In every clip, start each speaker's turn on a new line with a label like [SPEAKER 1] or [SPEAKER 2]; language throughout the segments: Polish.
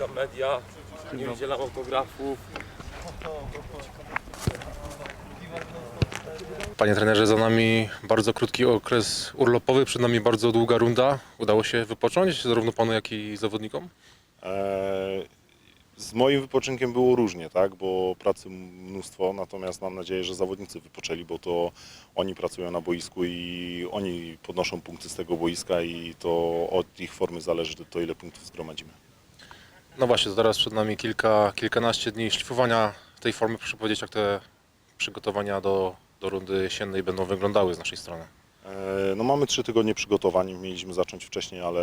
[SPEAKER 1] szukam media, nie udzielam autografów.
[SPEAKER 2] Panie trenerze, za nami bardzo krótki okres urlopowy, przed nami bardzo długa runda. Udało się wypocząć zarówno panu, jak i zawodnikom?
[SPEAKER 3] Eee, Z moim wypoczynkiem było różnie, tak, bo pracy mnóstwo, natomiast mam nadzieję, że zawodnicy wypoczęli, bo to oni pracują na boisku i oni podnoszą punkty z tego boiska i to od ich formy zależy to, ile punktów zgromadzimy.
[SPEAKER 2] No właśnie, zaraz przed nami kilka, kilkanaście dni szlifowania tej formy. Proszę powiedzieć, jak te przygotowania do, do rundy jesiennej będą wyglądały z naszej strony.
[SPEAKER 3] E, No mamy trzy tygodnie przygotowań, mieliśmy zacząć wcześniej, ale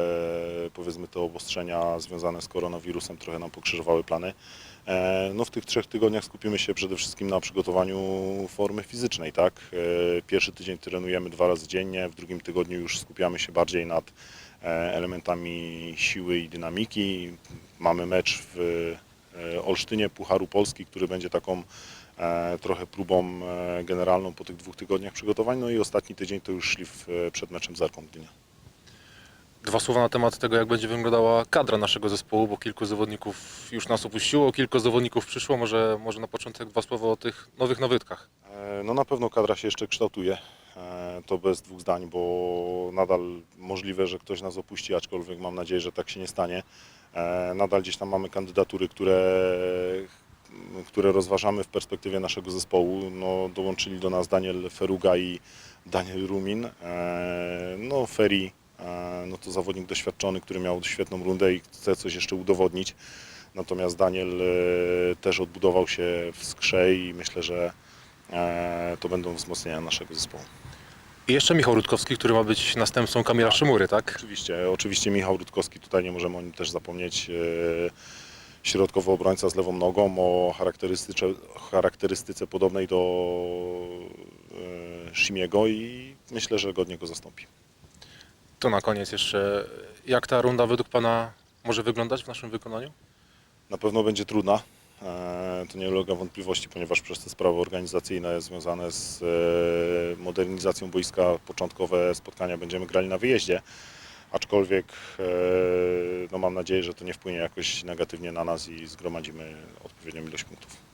[SPEAKER 3] powiedzmy te obostrzenia związane z koronawirusem trochę nam pokrzyżowały plany. E, No w tych trzech tygodniach skupimy się przede wszystkim na przygotowaniu formy fizycznej, tak? E, Pierwszy tydzień trenujemy dwa razy dziennie, w drugim tygodniu już skupiamy się bardziej nad elementami siły i dynamiki. Mamy mecz w e, Olsztynie Pucharu Polski, który będzie taką e, trochę próbą e, generalną po tych dwóch tygodniach przygotowań. No i ostatni tydzień to już szlif e, przed meczem z Arką Gdynia.
[SPEAKER 2] Dwa słowa na temat tego, jak będzie wyglądała kadra naszego zespołu, bo kilku zawodników już nas opuściło, kilku zawodników przyszło. Może, może na początek dwa słowa o tych nowych nawytkach.
[SPEAKER 3] E, No na pewno kadra się jeszcze kształtuje, e, to bez dwóch zdań, bo nadal możliwe, że ktoś nas opuści, aczkolwiek mam nadzieję, że tak się nie stanie. E, Nadal gdzieś tam mamy kandydatury, które, które rozważamy w perspektywie naszego zespołu. No, dołączyli do nas Daniel Feruga i Daniel Rumin. E, No Feri, e, no to zawodnik doświadczony, który miał świetną rundę i chce coś jeszcze udowodnić. Natomiast Daniel e, też odbudował się w skrze i myślę, że e, to będą wzmocnienia naszego zespołu.
[SPEAKER 2] I jeszcze Michał Rutkowski, który ma być następcą Kamila Szymury, tak?
[SPEAKER 3] Oczywiście, oczywiście Michał Rutkowski, tutaj nie możemy o nim też zapomnieć. e, Środkowy obrońca z lewą nogą o charakterystyce, charakterystyce podobnej do e, Shimiego i myślę, że godnie go zastąpi.
[SPEAKER 2] To na koniec jeszcze, jak ta runda według pana może wyglądać w naszym wykonaniu?
[SPEAKER 3] Na pewno będzie trudna. E, To nie ulega wątpliwości, ponieważ przez te sprawy organizacyjne związane z e, modernizacją boiska początkowe spotkania będziemy grali na wyjeździe. Aczkolwiek e, no mam nadzieję, że to nie wpłynie jakoś negatywnie na nas i zgromadzimy odpowiednią ilość punktów.